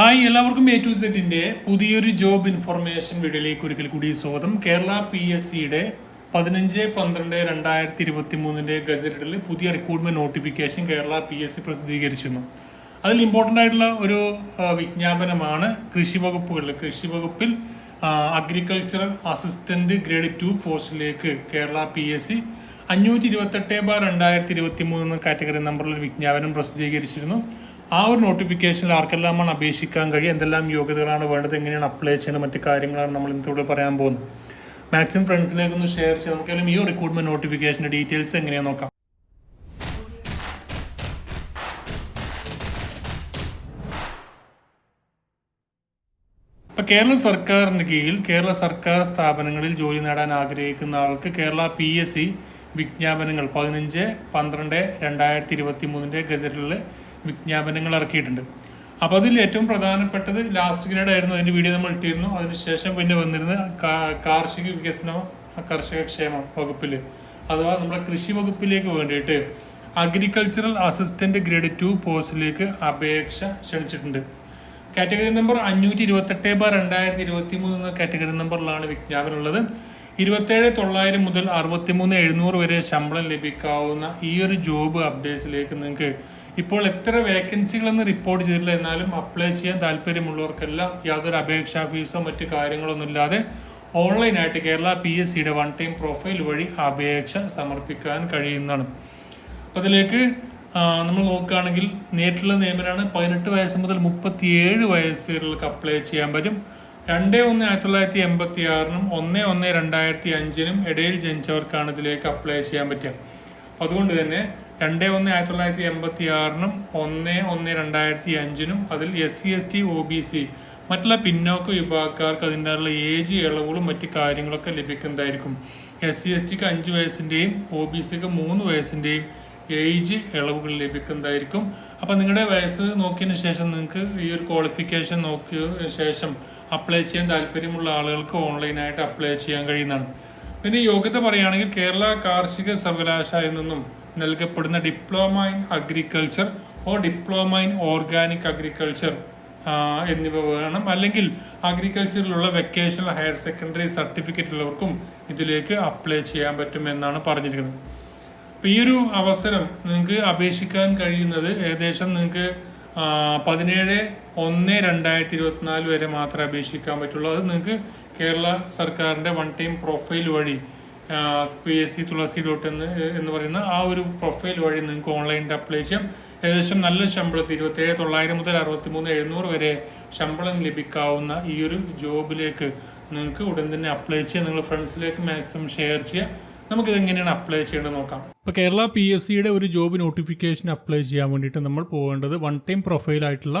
Hi എല്ലാവർക്കും A to സെറ്റിന്റെ പുതിയൊരു ജോബ് ഇൻഫർമേഷൻ വീഡിയോയിലേക്ക് ഒരിക്കൽ കൂടി സ്വാഗതം. കേരള പി എസ് സിയുടെ പതിനഞ്ച് പന്ത്രണ്ട് രണ്ടായിരത്തി ഇരുപത്തി മൂന്നിന്റെ ഗസറ്റിൽ പുതിയ recruitment notification Kerala P S C പ്രസിദ്ധീകരിച്ചിരുന്നു. അതിൽ ഇമ്പോർട്ടന്റ് ആയിട്ടുള്ള ഒരു വിജ്ഞാപനമാണ് കൃഷി വകുപ്പുകളിൽ കൃഷി വകുപ്പിൽ അഗ്രികൾച്ചറൽ അസിസ്റ്റന്റ് ഗ്രേഡ് ടു പോസ്റ്റിലേക്ക് കേരള പി എസ് സി അഞ്ഞൂറ്റി ഇരുപത്തെട്ട് ബാർ രണ്ടായിരത്തി ഇരുപത്തി മൂന്ന് കാറ്റഗറി നമ്പറിൽ വിജ്ഞാപനം പ്രസിദ്ധീകരിച്ചിരുന്നു. ആ ഒരു നോട്ടിഫിക്കേഷനിൽ ആർക്കെല്ലാമാണ് അപേക്ഷിക്കാൻ കഴിയും എന്തെല്ലാം യോഗ്യതകളാണ് വേണ്ടത്? എങ്ങനെയാണ് അപ്ലൈ ചെയ്യുന്നത് മറ്റു കാര്യങ്ങളാണ് നമ്മൾ ഇന്നിവിടെ പറയാൻ പോകുന്നത്. മാക്സിമം ഫ്രണ്ട്സിലേക്ക് ഒന്ന് ഷെയർ ചെയ്ത് നമുക്കെല്ലാം ഈ റിക്രൂട്ട്മെന്റ് നോട്ടിഫിക്കേഷന്റെ ഡീറ്റെയിൽസ് എങ്ങനെയാണെന്ന് നോക്കാം. ഇപ്പൊ കേരള സർക്കാരിന് കീഴിൽ കേരള സർക്കാർ സ്ഥാപനങ്ങളിൽ ജോലി നേടാൻ ആഗ്രഹിക്കുന്ന ആൾക്ക് കേരള പി എസ് സി വിജ്ഞാപനങ്ങൾ പതിനഞ്ച് പന്ത്രണ്ട് രണ്ടായിരത്തി ഇരുപത്തി മൂന്നിന്റെ ഗസറ്റിൽ വിജ്ഞാപനങ്ങൾ ഇറക്കിയിട്ടുണ്ട്. അപ്പോൾ അതിൽ ഏറ്റവും പ്രധാനപ്പെട്ടത് ലാസ്റ്റ് ഗ്രേഡ് ആയിരുന്നു. അതിന്റെ വീഡിയോ നമ്മൾ ഇട്ടിരുന്നു. അതിനുശേഷം പിന്നെ വന്നിരുന്നത് കാർഷിക വികസന കർഷക ക്ഷേമ വകുപ്പിൽ അഥവാ നമ്മുടെ കൃഷി വകുപ്പിലേക്ക് വേണ്ടിയിട്ട് അഗ്രികൾച്ചറൽ അസിസ്റ്റന്റ് ഗ്രേഡ് ടു പോസ്റ്റിലേക്ക് അപേക്ഷ ക്ഷണിച്ചിട്ടുണ്ട്. കാറ്റഗറി നമ്പർ അഞ്ഞൂറ്റി ഇരുപത്തെട്ട് ബാർ രണ്ടായിരത്തി ഇരുപത്തി മൂന്ന് എന്ന കാറ്റഗറി നമ്പറിലാണ് വിജ്ഞാപനം ഉള്ളത്. ഇരുപത്തേഴ് തൊള്ളായിരം മുതൽ അറുപത്തിമൂന്ന് എഴുന്നൂറ് വരെ ശമ്പളം ലഭിക്കാവുന്ന ഈ ഒരു ജോബ് അപ്ഡേറ്റ്സിലേക്ക് നിങ്ങൾക്ക് ഇപ്പോൾ എത്ര വേക്കൻസികളെന്ന് റിപ്പോർട്ട് ചെയ്തിട്ടില്ല. എന്നാലും അപ്ലൈ ചെയ്യാൻ താല്പര്യമുള്ളവർക്കെല്ലാം യാതൊരു അപേക്ഷാ ഫീസോ മറ്റു കാര്യങ്ങളൊന്നും ഇല്ലാതെ ഓൺലൈനായിട്ട് കേരള പി എസ് സിയുടെ വൺ ടൈം പ്രൊഫൈൽ വഴി അപേക്ഷ സമർപ്പിക്കാൻ കഴിയുന്നതാണ്. അപ്പോൾ അതിലേക്ക് നമ്മൾ നോക്കുകയാണെങ്കിൽ നേരിട്ടുള്ള നിയമനാണ്. പതിനെട്ട് വയസ്സ് മുതൽ മുപ്പത്തിയേഴ് വയസ്സ് വരെയുള്ളവർക്ക് അപ്ലൈ ചെയ്യാൻ പറ്റും. രണ്ട് ഒന്ന് ആയിരത്തി തൊള്ളായിരത്തി എൺപത്തി ആറിനും ഒന്ന് ഒന്ന് രണ്ടായിരത്തി അഞ്ചിനും ഇടയിൽ ജനിച്ചവർക്കാണ് ഇതിലേക്ക് അപ്ലൈ ചെയ്യാൻ പറ്റുക. അതുകൊണ്ട് തന്നെ രണ്ട് ഒന്ന് ആയിരത്തി തൊള്ളായിരത്തി എൺപത്തി ആറിനും ഒന്ന് ഒന്ന് രണ്ടായിരത്തി അഞ്ചിനും അതിൽ S C S T O B C മറ്റുള്ള പിന്നോക്ക വിഭാഗക്കാർക്ക് അതിന്റെ ഉള്ള ഏജ് ഇളവുകളും മറ്റ് കാര്യങ്ങളൊക്കെ ലഭിക്കുന്നതായിരിക്കും. എസ് സി എസ് ടിക്ക് അഞ്ച് വയസ്സിന്റെയും ഒ ബി സിക്ക് മൂന്ന് വയസ്സിന്റെയും ഏജ് ഇളവുകൾ ലഭിക്കുന്നതായിരിക്കും. അപ്പോൾ നിങ്ങളുടെ വയസ്സ് നോക്കിയതിന് ശേഷം നിങ്ങൾക്ക് ഈ ഒരു ക്വാളിഫിക്കേഷൻ നോക്കിയ ശേഷം അപ്ലൈ ചെയ്യാൻ താല്പര്യമുള്ള ആളുകൾക്ക് ഓൺലൈനായിട്ട് അപ്ലൈ ചെയ്യാൻ കഴിയുന്നതാണ്. പിന്നെ യോഗ്യത പറയുകയാണെങ്കിൽ കേരള കാർഷിക സർവകലാശാലയിൽ നിന്നും നൽകപ്പെടുന്ന diploma in agriculture or diploma in organic agriculture എന്നിവ വേണം. അല്ലെങ്കിൽ അഗ്രികൾച്ചറിലുള്ള വെക്കേഷണൽ ഹയർ സെക്കൻഡറി സർട്ടിഫിക്കറ്റ് ഉള്ളവർക്കും ഇതിലേക്ക് അപ്ലൈ ചെയ്യാൻ പറ്റുമെന്നാണ് പറഞ്ഞിരിക്കുന്നത്. അപ്പോൾ ഈ ഒരു അവസരം നിങ്ങൾക്ക് അപേക്ഷിക്കാൻ കഴിയുന്നത് ഏകദേശം നിങ്ങൾക്ക് പതിനേഴ് ഒന്ന് രണ്ടായിരത്തി ഇരുപത്തിനാല് വരെ മാത്രമേ അപേക്ഷിക്കാൻ പറ്റുള്ളൂ. അത് നിങ്ങൾക്ക് കേരള സർക്കാരിന്റെ വൺ ടൈം പ്രൊഫൈൽ വഴി P S C Thulasi dot എന്ന് എന്ന് പറയുന്ന ആ ഒരു പ്രൊഫൈൽ വഴി നിങ്ങൾക്ക് ഓൺലൈനിൽ അപ്ലൈ ചെയ്യാം. ഏകദേശം നല്ല ശമ്പളത്തിൽ ഇരുപത്തേഴ് തൊള്ളായിരം മുതൽ അറുപത്തി മൂന്ന് എഴുന്നൂറ് വരെ ശമ്പളം ലഭിക്കാവുന്ന ഈ ഒരു ജോബിലേക്ക് നിങ്ങൾക്ക് ഉടൻ തന്നെ അപ്ലൈ ചെയ്യാം. നിങ്ങൾ ഫ്രണ്ട്സിലേക്ക് മാക്സിമം ഷെയർ ചെയ്യുക നമുക്കിത് എങ്ങനെയാണ് അപ്ലൈ ചെയ്യേണ്ടത് നോക്കാം. ഇപ്പോൾ കേരള പി എസ് സിയുടെ ഒരു ജോബ് നോട്ടിഫിക്കേഷൻ അപ്ലൈ ചെയ്യാൻ വേണ്ടിയിട്ട് നമ്മൾ പോകേണ്ടത് വൺ ടൈം പ്രൊഫൈലായിട്ടുള്ള